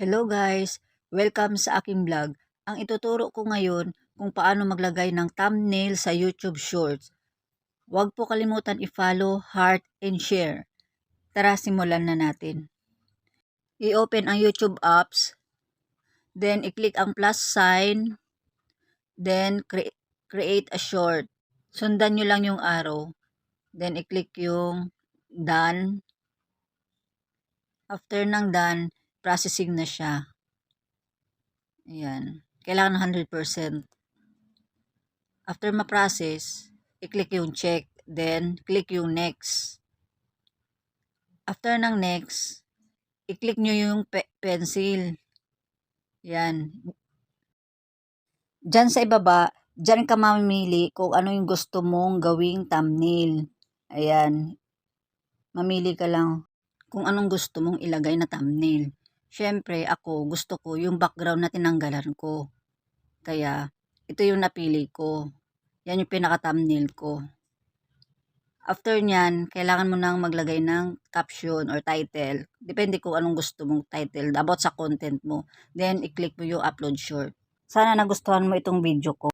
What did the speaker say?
Hello guys! Welcome sa aking vlog. Ang ituturo ko ngayon kung paano maglagay ng thumbnail sa YouTube Shorts. Huwag po kalimutan i-follow, heart, and share. Tara, simulan na natin. I-open ang YouTube apps. Then, i-click ang plus sign. Then, cre- create a short. Sundan nyo lang yung arrow. Then, i-click yung done. After ng done, processing na siya. Ayan. Kailangan ng 100%. After ma-process, i-click yung check. Then, click yung next. After ng next, i-click nyo yung pe- pencil. Yan. Diyan sa ibaba, diyan ka mamimili kung ano yung gusto mong gawing thumbnail. Ayan. Mamili ka lang kung anong gusto mong ilagay na thumbnail. Siyempre, ako, gusto ko yung background na tinanggalan ko. Kaya, ito yung napili ko. Yan yung pinaka-thumbnail ko. After nyan, kailangan mo nang maglagay ng caption or title. Depende kung anong gusto mong title about sa content mo. Then, i-click mo yung upload short. Sana nagustuhan mo itong video ko.